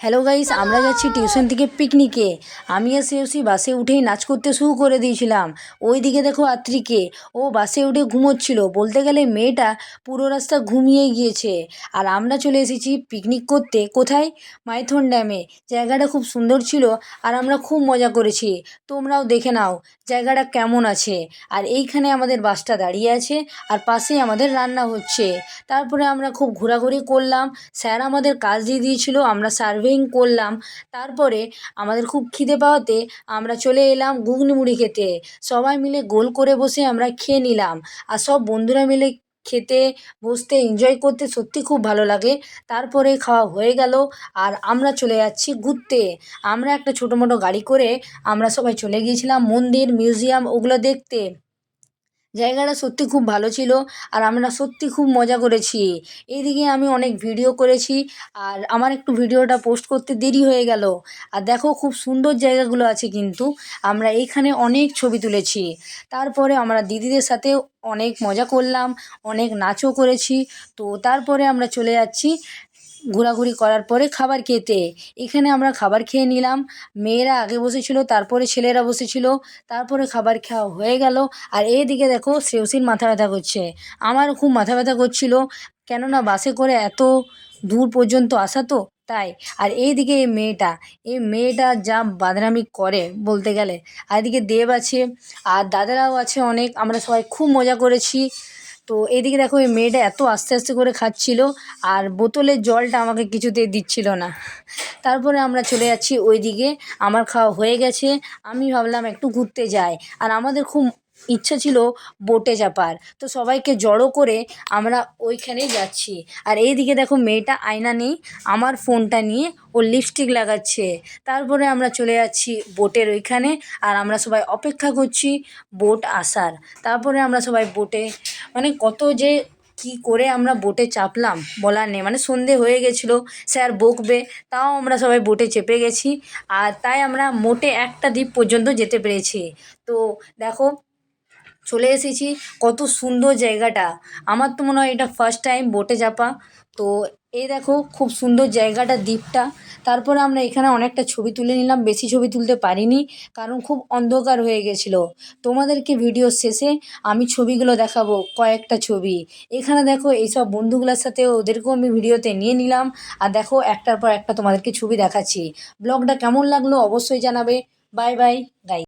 Hello guys আমরা যাচ্ছি tuition থেকে পিকনিকে আমি আর শ্রেয়সী বাসে উঠেই নাচ করতে শুরু করে দিয়েছিলাম। ওই দিকে দেখো আত্রিকে, ও বাসে উঠে ঘুমোচ্ছিল। বলতে গেলে মেয়েটা পুরো রাস্তা ঘুমিয়ে গিয়েছে। আর আমরা চলে এসেছি পিকনিক করতে। কোথায়? মাইথন ড্যামে জায়গাটা খুব সুন্দর ছিল আর আমরা খুব মজা করেছি। তোমরাও দেখে নাও জায়গাটা কেমন আছে। আর এইখানে আমাদের বাসটা দাঁড়িয়ে আছে আর পাশেই আমাদের রান্না হচ্ছে। তারপরে আমরা খুব ঘোরাঘুরি করলাম। স্যার আমাদের কাজ দিয়ে দিয়েছিল, আমরা সার্ভেইং করলাম। তারপরে আমাদের খুব খিদে পাওয়াতে আমরা চলে এলাম ঘুগনি মুড়ি খেতে। সবাই মিলে গোল করে বসে আমরা খেয়ে নিলাম। আর সব বন্ধুরা মিলে খেতে বসতে এনজয় করতে সত্যি খুব ভালো লাগে। তারপরে খাওয়া হয়ে গেল আর আমরা চলে যাচ্ছি ঘুরতে। আমরা একটা ছোটো মোটো গাড়ি করে আমরা সবাই চলে গিয়েছিলাম মন্দির, মিউজিয়াম ওগুলো দেখতে। জায়গাটা সত্যি খুব ভালো ছিল আর আমরা সত্যি খুব মজা করেছি। এইদিকে আমি অনেক ভিডিও করেছি আর আমার একটু ভিডিওটা পোস্ট করতে দেরি হয়ে গেল। আর দেখো খুব সুন্দর জায়গাগুলো আছে কিন্তু, আমরা এইখানে অনেক ছবি তুলেছি। তারপরে আমরা দিদিদের সাথে অনেক মজা করলাম, অনেক নাচও করেছি। তো তারপরে আমরা চলে যাচ্ছি ঘোরাঘুরি করার পরে খাবার খেতে। এখানে আমরা খাবার খেয়ে নিলাম। মেয়েরা আগে বসেছিল, তারপরে ছেলেরা বসেছিল, তারপরে খাবার খাওয়া হয়ে গেল। আর এইদিকে দেখো শ্রেয়সীর মাথা ব্যথা করছে। আমারও খুব মাথা ব্যথা করছিল। কেননা বাসে করে এত দূর পর্যন্ত আসা তো, তাই। আর এইদিকে এই মেয়েটা এই মেয়েটা যা বাদরামি করে বলতে গেলে। আর এদিকে দেব আছে, আর দাদারাও আছে অনেক। আমরা সবাই খুব মজা করেছি। তো এদিকে দেখো ওই মেয়েটা এত আস্তে আস্তে করে খাচ্ছিল আর বোতলের জলটা আমাকে কিছুতে দিচ্ছিল না। তারপরে আমরা চলে যাচ্ছি ওইদিকে। আমার খাওয়া হয়ে গেছে। আমি ভাবলাম একটু ঘুরতে যাই। আর আমাদের খুব ইচ্ছা ছিল বোটে চাপার তো সবাইকে জড়ো করে আমরা ওইখানেই যাচ্ছি। আর এইদিকে দেখো মেয়েটা আয়না নেই, আমার ফোনটা নিয়ে ও লিপস্টিক লাগাচ্ছে। তারপরে আমরা চলে যাচ্ছি বোটের ওইখানে আর আমরা সবাই অপেক্ষা করছি বোট আসার। তারপরে আমরা সবাই বোটে মানে কত যে কী করে আমরা বোটে চাপলাম বলার নেই। মানে সন্ধে হয়ে গেছিল, স্যার বকবে, তাও আমরা সবাই বোটে চেপে গেছি। আর তাই আমরা মোটে একটা দ্বীপ পর্যন্ত যেতে পেরেছি। তো দেখো চলে এসেছি। কত সুন্দর জায়গাটা। আমার তো মনে হয় এটা ফার্স্ট টাইম বোটে চাপা তো এই দেখো, খুব সুন্দর জায়গাটা দ্বীপটা। তারপরে আমরা এখানে অনেকটা ছবি তুলে নিলাম। বেশি ছবি তুলতে পারিনি, কারণ খুব অন্ধকার হয়ে গেছিল। তোমাদেরকে ভিডিও শেষে আমি ছবিগুলো দেখাবো, কয়েকটা ছবি। এখানে দেখো, এইসব বন্ধুগুলোর সাথে ওদেরকেও আমি ভিডিওতে নিয়ে নিলাম। আর দেখো, একটার পর একটা তোমাদেরকে ছবি দেখাচ্ছি। ব্লগটা কেমন লাগল অবশ্যই জানাবে। বাই বাই গাই